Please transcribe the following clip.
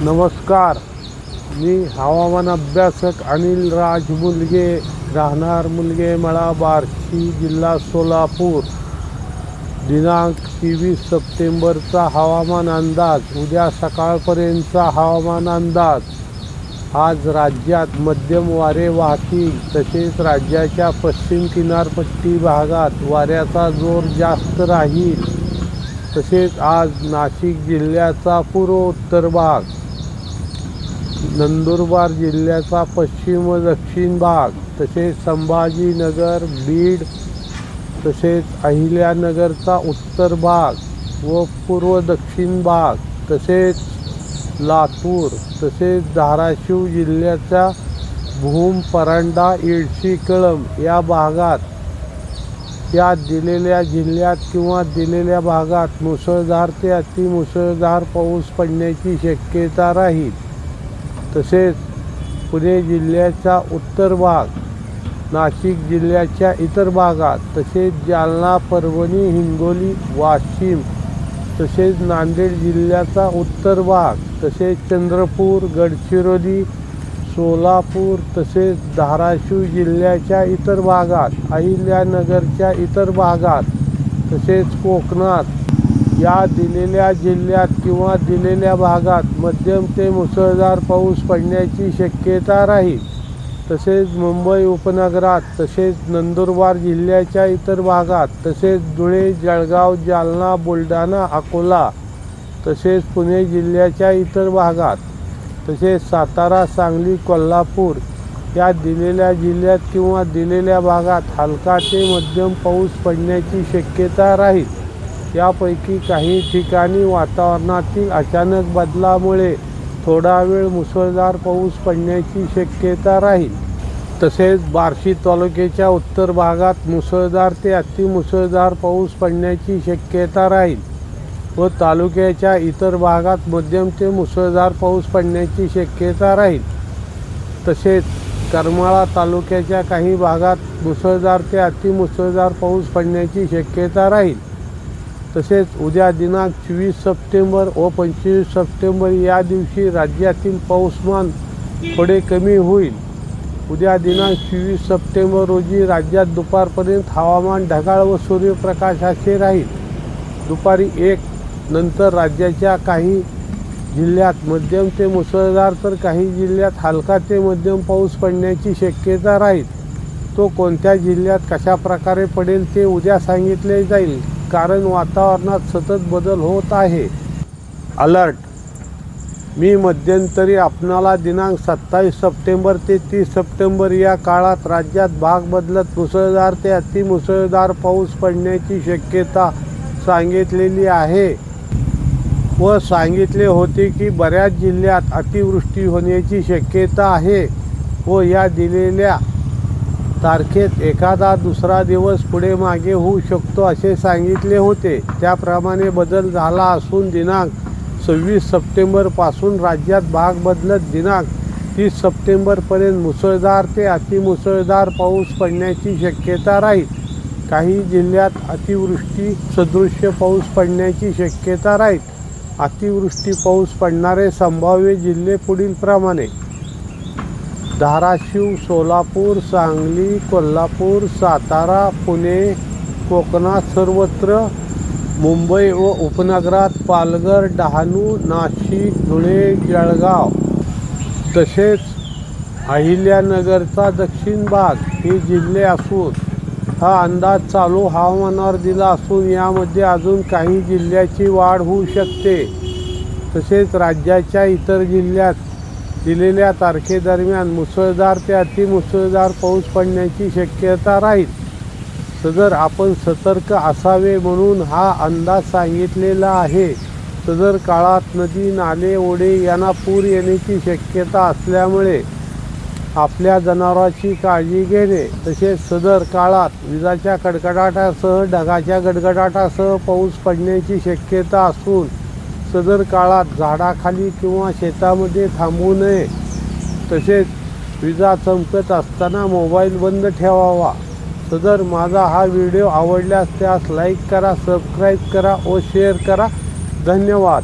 नमस्कार. मी हवामान अभ्यासक अनिल राज मुलगे. राहणार मुलगे मळा बार्शी जिल्हा सोलापूर. दिनांक तेवीस सप्टेंबरचा हवामान अंदाज. उद्या सकाळपर्यंतचा हवामान अंदाज. आज राज्यात मध्यम वारे वाहतील. तसेच राज्याच्या पश्चिम किनारपट्टी भागात वाऱ्याचा जोर जास्त राहील. तसेच आज नाशिक जिल्ह्याचा पूर्व उत्तर भाग. नंदुरबार जिल्ह्याचा पश्चिम व दक्षिण भाग तसेच संभाजीनगर बीड तसेच अहिल्यानगरचा उत्तर भाग व पूर्व दक्षिण भाग तसेच लातूर तसेच धाराशिव जिल्ह्याचा भूम परांडा येडशी कळम या भागात या दिलेल्या जिल्ह्यात किंवा दिलेल्या भागात मुसळधार ते अतिमुसळधार पाऊस पडण्याची शक्यता राहील. तसेच पुणे जिल्ह्याचा उत्तर भाग नाशिक जिल्ह्याच्या इतर भागात तसेच जालना परभणी हिंगोली वाशिम तसेच नांदेड जिल्ह्याचा उत्तर भाग तसेच चंद्रपूर गडचिरोली सोलापूर तसेच धाराशिव जिल्ह्याच्या इतर भागात अहिल्यानगरच्या इतर भागात तसेच कोकणात या दिलेल्या जिल्ह्यात किंवा दिलेल्या भागात मध्यम ते मुसळधार पाऊस पडण्याची शक्यता राहील. तसेच मुंबई उपनगरात तसेच नंदुरबार जिल्ह्याच्या इतर भागात तसेच धुळे जळगाव जालना बुलढाणा अकोला तसेच पुणे जिल्ह्याच्या इतर भागात तसेच सातारा सांगली कोल्हापूर या दिलेल्या जिल्ह्यात किंवा दिलेल्या भागात हलका ते मध्यम पाऊस पडण्याची शक्यता राहील. यापैकी काही ठिकाणी वातावरणातील अचानक बदलामुळे थोडा वेळ मुसळधार पाऊस पडण्याची शक्यता राहील. तसेच बार्शी तालुक्याच्या उत्तर भागात मुसळधार ते अतिमुसळधार पाऊस पडण्याची शक्यता राहील व तालुक्याच्या इतर भागात मध्यम ते मुसळधार पाऊस पडण्याची शक्यता राहील. तसेच करमाळा तालुक्याच्या काही भागात मुसळधार ते अतिमुसळधार पाऊस पडण्याची शक्यता राहील. तसेच उद्या दिनांक चोवीस सप्टेंबर व पंचवीस सप्टेंबर या दिवशी राज्यातील पाऊसमान थोडे कमी होईल. उद्या दिनांक चोवीस सप्टेंबर रोजी राज्यात दुपारपर्यंत हवामान ढगाळ व सूर्यप्रकाशाचे राहील. दुपारी एक नंतर राज्याच्या काही जिल्ह्यात मध्यम ते मुसळधार तर काही जिल्ह्यात हलका ते मध्यम पाऊस पडण्याची शक्यता राहील. तो कोणत्या जिल्ह्यात कशा प्रकारे पडेल ते उद्या सांगितले जाईल. कारण वातावरणात सतत बदल होत आहे. अलर्ट मी मध्यंतरी आपणाला दिनांक सत्तावीस सप्टेंबर ते तीस सप्टेंबर या काळात राज्यात भाग बदलत मुसळधार ते अतिमुसळधार पाऊस पडण्याची शक्यता सांगितलेली आहे. व सांगितले होते की बऱ्याच जिल्ह्यात अतिवृष्टी होण्याची शक्यता आहे व या दिलेल्या तारखेत एखादा दुसरा दिवस पुढे मागे होऊ शकतो असे सांगितले होते. त्याप्रमाणे बदल झाला असून दिनांक सव्वीस सप्टेंबरपासून राज्यात भाग बदलत दिनांक तीस सप्टेंबरपर्यंत मुसळधार ते अतिमुसळधार पाऊस पडण्याची शक्यता राहील. काही जिल्ह्यात अतिवृष्टी सदृश्य पाऊस पडण्याची शक्यता राहील. अतिवृष्टी पाऊस पडणारे संभाव्य जिल्हे पुढीलप्रमाणे धाराशिव सोलापूर सांगली कोल्हापूर सातारा पुणे कोकणात सर्वत्र मुंबई व उपनगरात पालघर डहाणू नाशिक धुळे जळगाव. तसेच अहिल्यानगरचा दक्षिण भाग हे जिल्हे असून हा अंदाज चालू हवामानावर दिला असून यामध्ये अजून काही जिल्ह्याची वाढ होऊ शकते. तसेच राज्याच्या इतर जिल्ह्यात दिलेल्या तारखेदरम्यान मुसळधार ते अतिमुसळधार पाऊस पडण्याची शक्यता राहील. सदर आपण सतर्क असावे म्हणून हा अंदाज सांगितलेला आहे. सदर काळात नदी नाले ओढे यांना पूर येण्याची शक्यता असल्यामुळे आपल्या जनावरांची काळजी घेणे तसेच सदर काळात विजाच्या कडकडाटासह ढगाच्या गडगडाटासह पाऊस पडण्याची शक्यता असून सदर काळात झाडाखाली किंवा शेतामध्ये थांबू नये तसेच विजा चमकत असताना मोबाईल बंद ठेवावा. सदर माझा हा व्हिडिओ आवडल्यास त्यास लाईक करा सबस्क्राईब करा व शेअर करा. धन्यवाद.